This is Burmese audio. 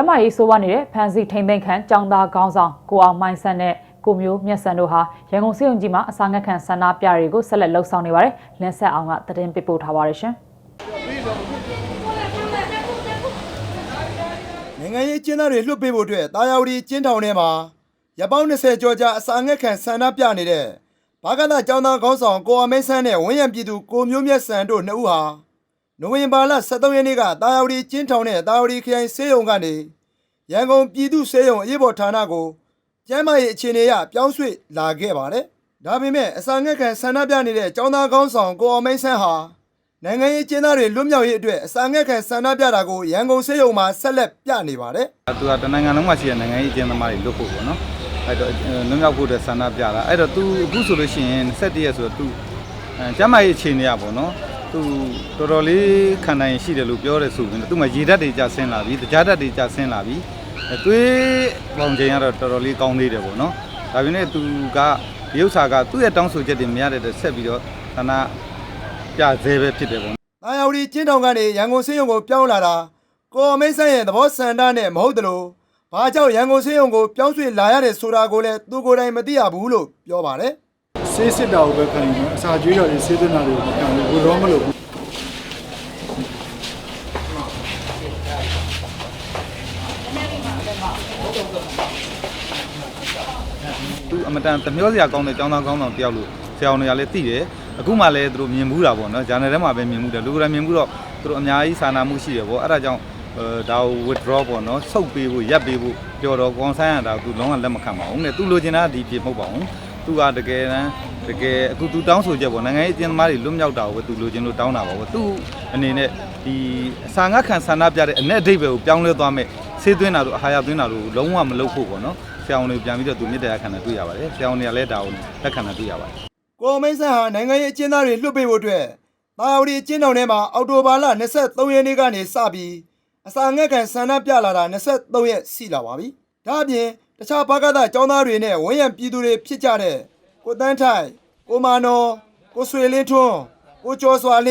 ကျမရေးဆိုးဝါနေတဲ့ဖန်စီထိန်သိမ်းခန့်ចောင်းသားခေါင်းဆောင်ကိုအောင်မိုင်းဆန်းနဲ့ကိုမျိုးမြတ်ဆန်တို့ဟာရန်ကုန်စေုံကြီးမှာအစာငတ်ခံဆန္ဒပြတွေကိုဆက်လက်လှုပ်ဆောင်နေပါတယ်လင်းဆက်အောင်ကသတင်းပေးပို့ထားပါတယ်ရှင်နိုင်ငံရေးကျင်းသားတွေလွှတ်ပေးဖို့အတွက်တာယာဝတီကျင်းထောင်ထဲမှာရပောင်း20ကျော်ကြာအစာငတ်ခံဆန္ဒပြနေတဲ့ဘာကသာကျောင်းသားခေါင်းဆောင်ကိုအမဲဆန်းနဲ့ဝင်းရံပြည်သူကိုမျိုးမြတ်ဆန်တို့နှစ်ဦးဟာ နိုဝင်ဘာလ23ရက်နေ့ကတာယာဝတီကျင်းထောင်နဲ့တာယာဝတီခရိုင်စေယုံကနေရန်ကုန်ပြည်သူ့စေယုံအရေးပေါ်ဌာနကိုကျမ်းမာရေးအခြေအနေအရပြောင်းရွှေ့လာခဲ့ပါတယ်။ဒါပေမဲ့အစာငတ်ခံဆန္ဒပြနေတဲ့ကျောင်းသားခေါင်းဆောင်ကိုအမဲဆန်းဟာနိုင်ငံရေးကျင်းသားတွေလွတ်မြောက်ရေးအတွက်အစာငတ်ခံဆန္ဒပြတာကိုရန်ကုန်စေယုံမှာဆက်လက်ပြနေပါတယ်သူကတနိုင်ငံလုံးမှာရှိတဲ့နိုင်ငံရေးအကျဉ်းသမားတွေလွတ်ဖို့ပေါ့နော်အဲ့တော့လွတ်မြောက်ဖို့အတွက်ဆန္ဒပြတာအဲ့တော့ तू အခုဆိုလို့ရှိရင်17ရက်ဆိုတော့ तू အဲကျမ်းမာရေးအခြေအနေရပေါ့နော် သူတော်တော်လေးခံနိုင်ရှိတယ်လို့ပြောတယ်ဆိုရင်သူ့မှာရေဓာတ်တွေကြဆင်းလာပြီတကြားဓာတ်တွေကြဆင်းလာပြီအသွေးပေါင်ချိန်ကတော့တော်တော်လေးကောင်းသေးတယ်ပေါ့နော်ဒါပေမဲ့သူကရုပ်စာကသူ့ရဲ့တောင်းဆိုချက်တွေမရတဲ့အတွက်ဆက်ပြီးတော့ခဏပြဇဲပဲဖြစ်တယ်ပေါ့။တာယာဝတီကျင်းတောင်ကနေရန်ကုန်စင်းရုံကိုပြောင်းလာတာကိုအမိတ်ဆက်ရဲ့သဘောဆန္ဒနဲ့မဟုတ်တလို့ဘာကြောင့်ရန်ကုန်စင်းရုံကိုပြောင်းရွှေ့လာရတယ်ဆိုတာကိုလည်းသူကိုယ်တိုင်မသိရဘူးလို့ပြောပါတယ်။ ဆေးစစ်တာကိုပဲခံယူမယ်အစာကျွေးတော်တွေဆေးသွင်းတာတွေကိုမခံဘူးဘယ်တော့မလုပ်ဘူးသူအမတန်တမျောစရာကောင်းတဲ့ចောင်းသားကောင်းဆောင်တယောက်လို့ဆရာဝန်တွေကလည်းသိတယ်အခုမှလည်းသူတို့မြင်မှုတာပေါ့နော်ဂျာနယ်ထဲမှာပဲမြင်မှုတယ်လူကလည်းမြင်မှုတော့သူတို့အများကြီးစာနာမှုရှိတယ်ပေါ့အဲ့ဒါကြောင့်အဲဒါကို withdraw ပေါ့နော်ဆုတ်ပေးဖို့ရပ်ပေးဖို့ပြောတော့ကွန်ဆိုင်ရတာသူလုံးဝလက်မခံပါဘူးနဲ့သူလိုချင်တာဒီဖြစ်မဟုတ်ပါဘူး သူကတကယ်တမ်းတကယ်အခုသူတောင်းဆိုချက်ပေါ့နိုင်ငံရေးအကျဉ်းသမားတွေလွတ်မြောက်တာကိုပဲသူလိုချင်လို့တောင်းတာပါပေါ့သူအနေနဲ့ဒီအစာငတ်ခံဆန္ဒပြတဲ့အ내အဓိပ္ပာယ်ကိုပြောင်းလဲသွားမဲ့ဆေးသွင်းတာတို့အာဟာရသွင်းတာတို့လုံးဝမလုပ်ဖို့ပေါ့နော်ဆရာဝန်တွေပြန်ပြီးတော့သူမြစ်တရားခံတာတွေ့ရပါတယ်ဆရာဝန်တွေကလည်းဒါကိုလက်ခံတာတွေ့ရပါတယ်။ကိုအမိတ်ဆန်းဟာနိုင်ငံရေးကျင်းသားတွေလွတ်ပေးဖို့အတွက်တာယာဝတီကျင်းတောင်ထဲမှာအောက်တိုဘာလ23ရက်နေ့ကနေစပြီးအစာငတ်ခံဆန္ဒပြလာတာ23ရက်ရှိလာပါပြီ။ဒါအပြင် တခြားဘာကသာကျောင်းသားတွေနဲ့ဝင်းရံပြည်သူတွေဖြစ်ကြတဲ့ကိုတန်းထိုင်ကိုမာနော်ကိုဆွေလင်းထွန်းကိုကျော်စွာလင်း